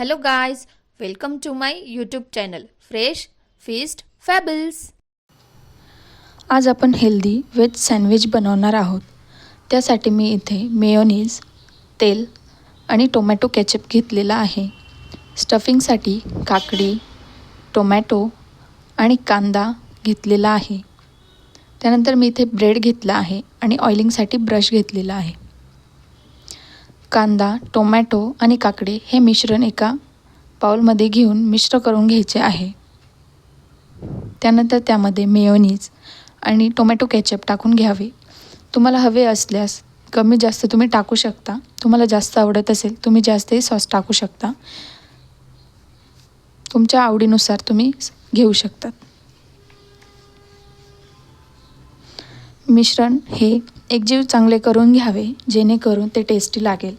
Hello guys welcome to my YouTube channel fresh feast fables आज आपण healthy veg sandwich बनवणार आहोत. त्यासाठी मी इथे मेयोनीज तेल आणि टोमॅटो केचप घेतलेला आहे. स्टफिंगसाठी काकडी टोमॅटो आणि कांदा घेतलेला आहे. त्यानंतर मी इथे ब्रेड घेतला आहे आणि ऑइलिंगसाठी ब्रश घेतलेला आहे. कांदा टोमॅटो आणि काकडी हे मिश्रण एका पाऊलमध्ये घेऊन मिश्र करून घ्यायचे आहे. त्यानंतर त्यामध्ये मेयोनीज आणि टोमॅटो केचप टाकून घ्यावे. तुम्हाला हवे असल्यास कमी जास्त तुम्ही टाकू शकता. तुम्हाला जास्त आवडत असेल तुम्ही जास्तही सॉस टाकू शकता. तुमच्या आवडीनुसार तुम्ही स- घेऊ शकतात. मिश्रण हे एकजीव चांगले करून घ्यावे जेणेकरून ते टेस्टी लागेल.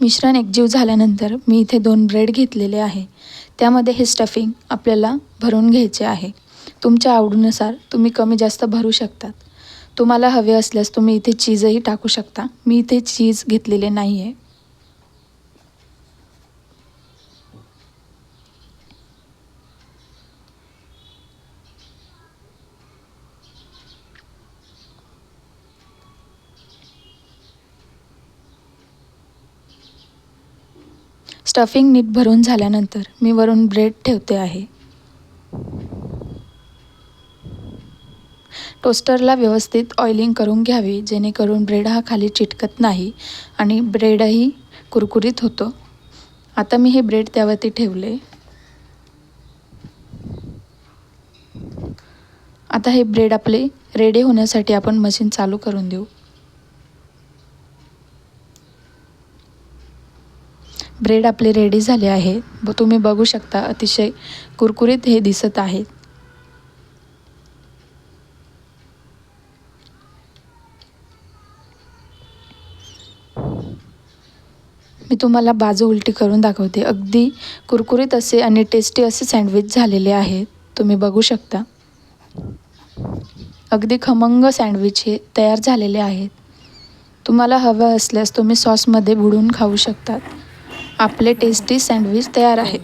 मिश्रण एकजीव झाल्यानंतर मी इथे दोन ब्रेड घेतलेले आहे. त्यामध्ये हे स्टफिंग आपल्याला भरून घ्यायचे आहे. तुमच्या आवडीनुसार तुम्ही कमी जास्त भरू शकतात. तुम्हाला हवे असल्यास तुम्ही इथे चीजही टाकू शकता. मी इथे चीज घेतलेले नाही आहे स्टफिंग नीट भरून झाल्यानंतर मी वरून ब्रेड ठेवते आहे. टोस्टरला व्यवस्थित ऑइलिंग करून घ्यावी जेणेकरून ब्रेड हा खाली चिटकत नाही आणि ब्रेडही कुरकुरीत होतो. आता मी हे ब्रेड त्यावरती ठेवले. आता हे ब्रेड आपले रेडी होण्यासाठी आपण मशीन चालू करून देऊ. ब्रेड आपले रेडी झाले आहे. व तुम्ही बघू शकता अतिशय कुरकुरीत हे दिसत आहेत मी तुम्हाला बाजू उलटी करून दाखवते. अगदी कुरकुरीत असे आणि टेस्टी असे सँडविच झालेले आहेत तुम्ही बघू शकता. अगदी खमंग सँडविच हे तयार झालेले आहेत तुम्हाला हवं असल्यास तुम्ही सॉसमध्ये बुडवून खाऊ शकतात. आपले टेस्टी सँडविच तयार आहे.